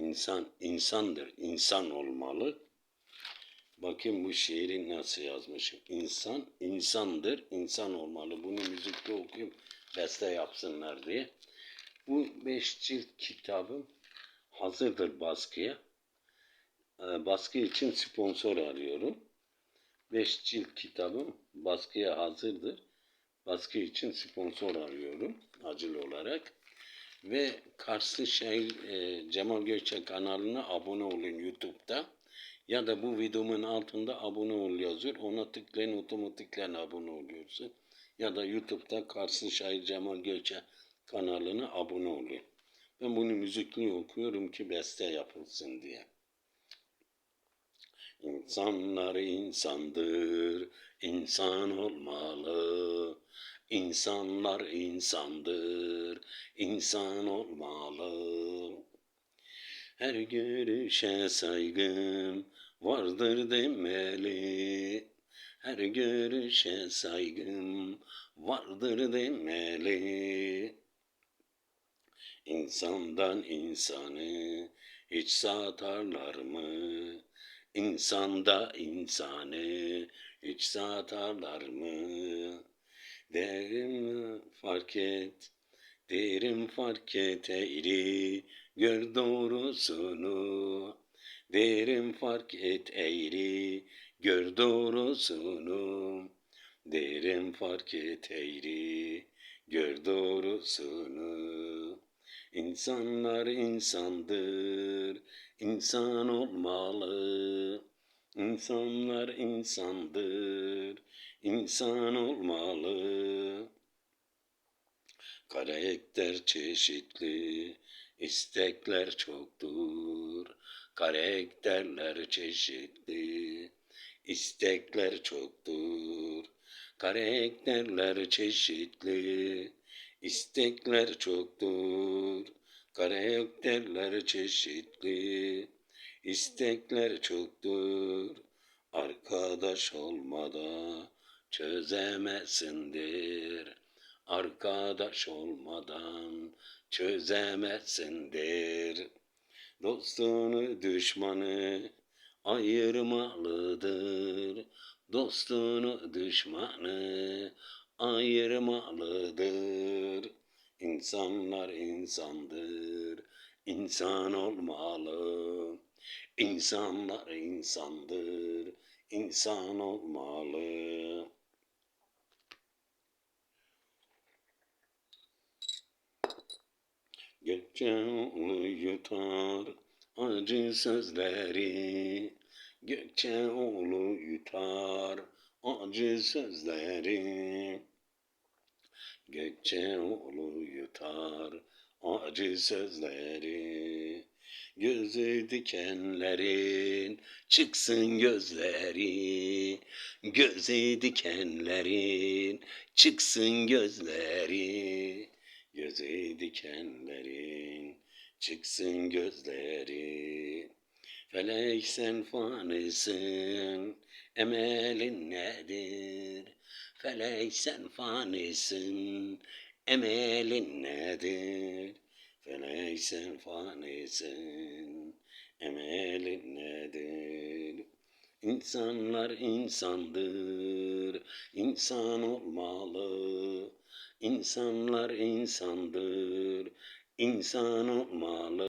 İnsan insandır, insan olmalı. Bakın bu şiiri nasıl yazmışım. İnsan insandır, insan olmalı. Bunu müzikte okuyup beste yapsınlar diye. Bu beş cilt kitabım hazırdır baskıya. Ee, Baskı için sponsor arıyorum. Beş cilt kitabım baskıya hazırdır. Baskı için sponsor arıyorum acil olarak. Ve Karslı Şehir e, Cemal Gökçek kanalına abone olun YouTube'da. Ya da bu videomun altında abone ol yazıyor. Ona tıklayın otomatikten abone oluyorsun. Ya da YouTube'da Karslı Şair Cemal Gökçek kanalına abone olun. Ben bunu müzikli okuyorum ki beste yapılsın diye. İnsanlar insandır, insan olmalı. İnsanlar insandır, insan olmalı. Her görüşe saygım vardır demeli. Her görüşe saygım vardır demeli. İnsandan insanı hiç satarlar mı? İnsanda insanı hiç satarlar mı? Derim fark et, derim fark et eğri, gör doğrusunu. Derim fark et eğri, gör doğrusunu. Derim fark et eğri, gör doğrusunu. İnsanlar insandır, insan olmalı. İnsanlar insandır, insan olmalı. Karakter çeşitli, istekler çoktur. Karakterler çeşitli, istekler çoktur. Karakterler çeşitli, istekler çoktur. Karakterler çeşitli, istekler çoktur. Arkadaş olmadan çözemezsindir. Arkadaş olmadan çözemezsindir. Dostunu düşmanı ayırmalıdır. Dostunu düşmanı ayırmalıdır. İnsanlar insandır, insan olmalı. İnsanlar insandır, insan olmalı. Gökçe oğlu yutar acı sözleri. Gökçe oğlu yutar acı sözleri. Gökçe oğlu yutar acı sözleri. Gözü dikenlerin çıksın gözleri. Gözü dikenlerin çıksın gözleri. Gözü dikenlerin çıksın gözleri. Felek sen fanisin, emelin nedir? Felek sen fanisin, emelin nedir? Felek sen fanisin, emelin nedir? İnsanlar insandır, insan olmalı. İnsanlar insandır, insan olmalı.